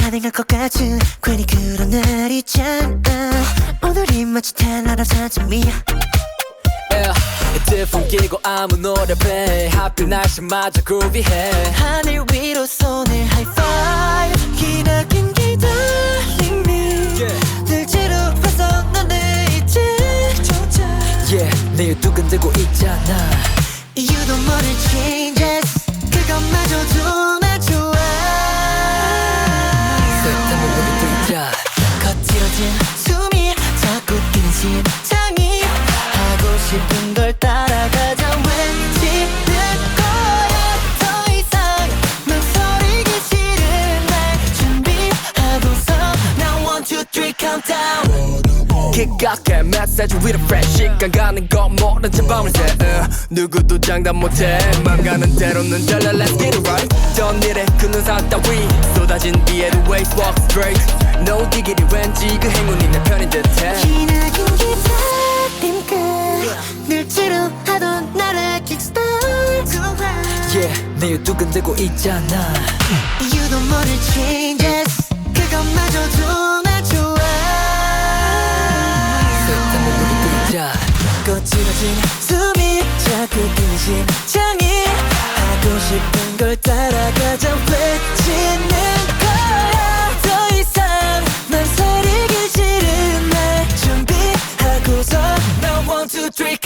가능할 것 같은 괜히 그런 날 있잖아. 오늘이 마치 달나라 사점이야 헤드폰 끼고 아무 노래 배 하필 날씨마저 그비해. 하늘 위로 손을 하이파이브 기나긴 기다림이 Yeah. 늘 지루해서 너네 이제 조차 yeah, 두근대고 있잖아. You don't wanna changes. 그것마저도 기각해. 메시지 위로 fresh 시간. 가는 거 모른 채 밤을 새. uh, 누구도 장담 못해. 맘 가는 대로는 달려 let's get it right. 전 일에 그 눈상 따위 쏟아진 비에도 waste walk straight. No diggity 왠지 그 행운이 내 편인 듯해. 기나긴 기다림 끝늘 지루하던 나를 kickstart yeah, 내일 두근대고 있잖아. You don't wanna changes. 그것마저도 거칠어진 숨이 자꾸 뛰는 심장이 하고 싶은 걸 따라가자 외치는 거야? 더 이상 망설이기 싫은 날 준비하고서 Now one two three